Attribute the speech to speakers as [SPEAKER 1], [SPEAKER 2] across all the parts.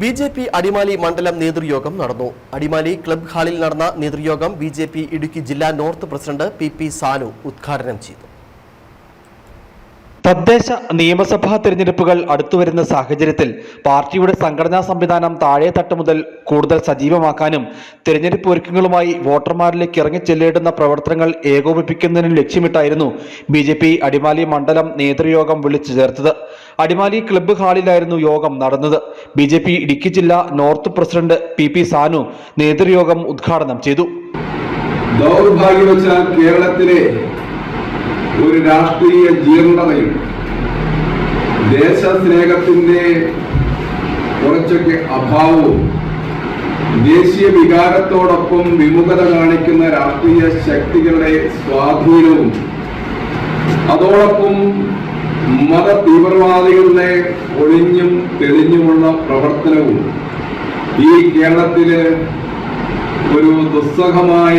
[SPEAKER 1] B J P Adimali മണ്ഡലം നേതൃയോഗം നടന്നു. അടിമാലി ക്ലബ് ഹാളിൽ നടന്ന നേതൃയോഗം ബി ജെ പി ഇടുക്കി ജില്ലാ north president P P Sanu ഉദ്ഘാടനം ചെയ്തു.
[SPEAKER 2] തദ്ദേശ നിയമസഭാ തെരഞ്ഞെടുപ്പുകൾ അടുത്തുവരുന്ന സാഹചര്യത്തിൽ പാർട്ടിയുടെ സംഘടനാ സംവിധാനം താഴെ തട്ട് മുതൽ കൂടുതൽ സജീവമാക്കാനും തിരഞ്ഞെടുപ്പ് ഒരുക്കങ്ങളുമായി വോട്ടർമാരിലേക്ക് ഇറങ്ങിച്ചെല്ലേണ്ടുന്ന പ്രവർത്തനങ്ങൾ ഏകോപിപ്പിക്കുന്നതിന് ലക്ഷ്യമിട്ടായിരുന്നു ബി ജെ പി അടിമാലി മണ്ഡലം നേതൃയോഗം വിളിച്ചു ചേർത്തത്. അടിമാലി ക്ലബ്ബ് ഹാളിലായിരുന്നു യോഗം നടന്നത്. ബി ജെ പി ഇടുക്കി ജില്ലാ north president P P Sanu നേതൃയോഗം ഉദ്ഘാടനം ചെയ്തു.
[SPEAKER 3] കേരളത്തിലെ ഒരു രാഷ്ട്രീയ ജീർണതയും ദേശസ്നേഹത്തിന്റെ കുറച്ചൊക്കെ അഭാവവും ദേശീയ വികാരത്തോടൊപ്പം വിമുഖത കാണിക്കുന്ന രാഷ്ട്രീയ ശക്തികളുടെ സ്വാധീനവും അതോടൊപ്പം മത തീവ്രവാദികളുടെ ഒളിഞ്ഞും തെളിഞ്ഞുമുള്ള പ്രവർത്തനവും ഈ കേരളത്തിൽ ഒരു ദുസ്സഹമായ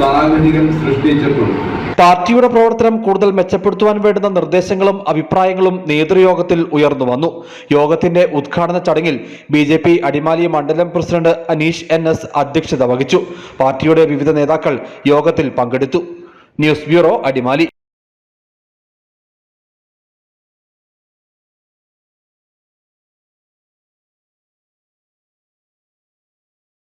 [SPEAKER 3] സാഹചര്യം സൃഷ്ടിച്ചിട്ടുണ്ട്.
[SPEAKER 2] പാർട്ടിയുടെ പ്രവർത്തനം കൂടുതൽ മെച്ചപ്പെടുത്തുവാൻ വേണ്ടുന്ന നിർദ്ദേശങ്ങളും അഭിപ്രായങ്ങളും നേതൃയോഗത്തിൽ ഉയർന്നു വന്നു. യോഗത്തിന്റെ ഉദ്ഘാടന ചടങ്ങിൽ ബി ജെ പി അടിമാലി മണ്ഡലം പ്രസിഡന്റ് അനീഷ് എൻ എസ് അധ്യക്ഷത വഹിച്ചു. പാർട്ടിയുടെ വിവിധ നേതാക്കൾ യോഗത്തിൽ പങ്കെടുത്തു. News bureau Adimali.